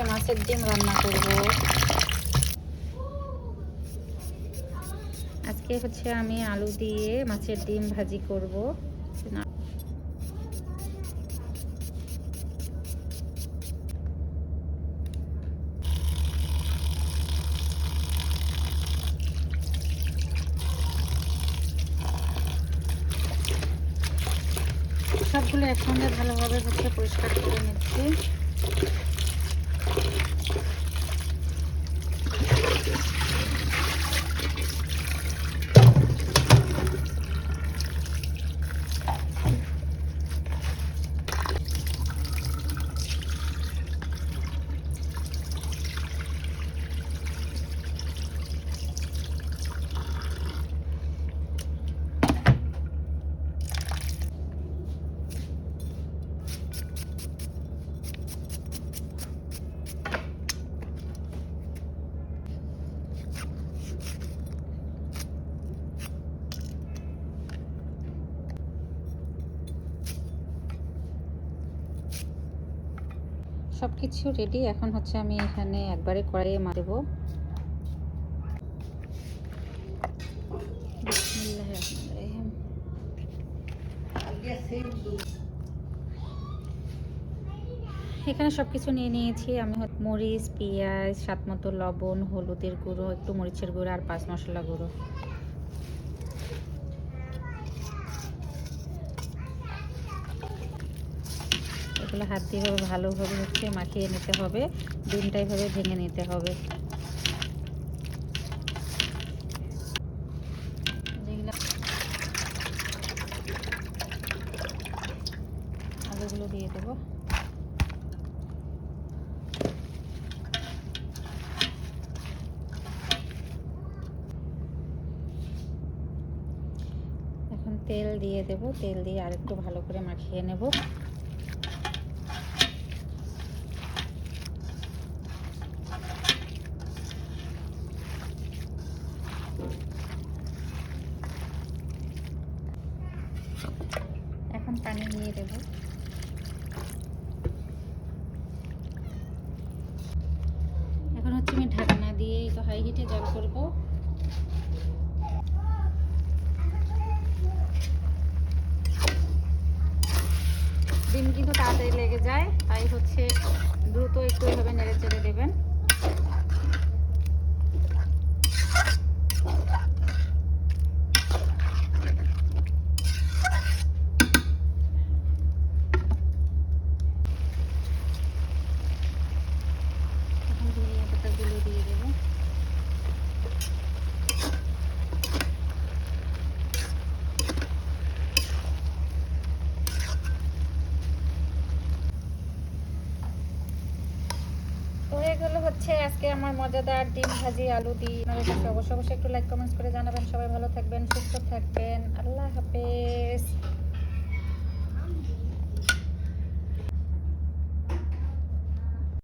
আজকে মাছের ডিম রান্না করব। আজকে হচ্ছে আমি আলু দিয়ে মাছের ডিম ভাজি করব। সবগুলো একসঙ্গে ভালোভাবে হচ্ছে পরিষ্কার করে নিচ্ছি। সব কিছু রেডি এখন হচ্ছে আমি এখানে একবারে কড়াইয়ে মা দেবো। এখানে সব কিছু নিয়ে নিয়েছি। আমি মরিচ, পেঁয়াজ স্বাদ মতো লবণ, হলুদের গুঁড়ো, একটু মরিচের গুঁড়ো আর পাঁচ মশলা গুঁড়ো। এগুলো হাত দিয়ে ভালোভাবে হচ্ছে মাখিয়ে নিতে হবে। ডিমটা এভাবে ভেঙে নিতে হবে। আলুগুলো দিয়ে দেবো। তেল দিয়ে দেব। তেল দিয়ে আরেকটু ভালো করে মাখিয়ে নেব। এখন পানি দিয়ে দেব। এখন হচ্ছে আমি ঢাকনা দিয়ে তো হাই হিটে জল করব। ডিম কিন্তু তাড়াতাড়ি লেগে যায়, তাই হচ্ছে দ্রুত একটু এভাবে নেড়ে চেড়ে দেবেন এখন ধনিয়া পাতাগুলো দিয়ে দেবো তো হয়ে গেল হচ্ছে আজকে আমার মজাদার ডিম ভাজি, আলু দিই আপনাদের কাছে অবশ্যই অবশ্যই একটু লাইক কমেন্টস করে জানাবেন। সবাই ভালো থাকবেন, সুস্থ থাকবেন। আল্লাহ হাফেজ।